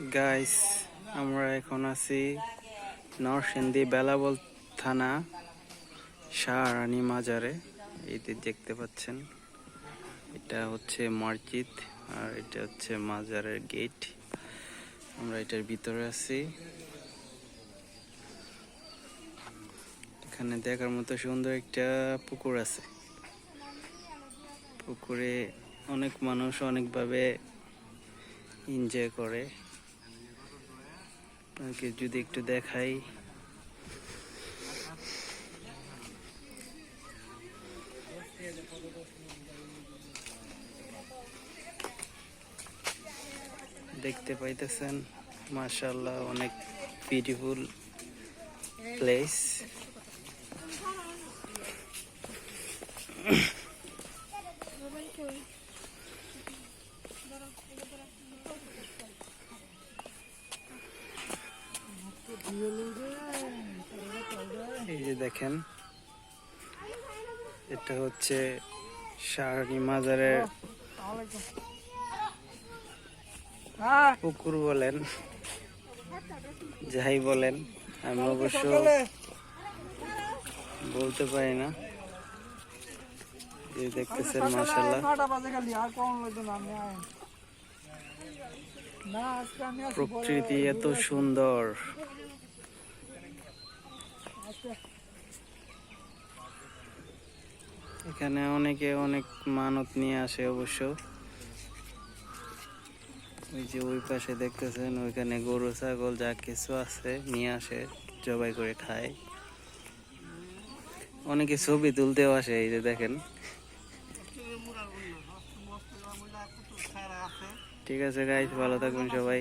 Guys আমরা এখন আছি নরসিংদী বেলাবল থানা শাহরানি মাজারে। এই যে দেখতে পাচ্ছেন, এটা হচ্ছে মসজিদ আর এটা হচ্ছে মাজারের গেট। আমরা এটার ভিতরে আছি। এখানে দেখার মতো সুন্দর একটা পুকুর আছে। পুকুরে অনেক মানুষ অনেকভাবে এনজয় করে। আপনাকে যদি একটু দেখাই। দেখতে পাইতেছেন মাশাল্লাহ অনেক বিউটিফুল প্লেস এই যে দেখেন, এটা হচ্ছে শাহরি মাজারের পুকুর বলেন, যাই বলেন, আমি অবশ্য বলতে পারি না। যে দেখতেছেন মাসাল্লাহ প্রকৃতি এত সুন্দর। এখানে অনেকে অনেক মানত নিয়ে আসে অবশ্য। ওই যে ওই পাশে দেখতেছেন, ওইখানে গরু, ছাগল যা কিছু আছে নিয়ে আসে, জবাই করে খায়। অনেকে ছবি তুলতেও আসে, এই যে দেখেন। ঠিক আছে গাইজ ভালো থাকবেন সবাই।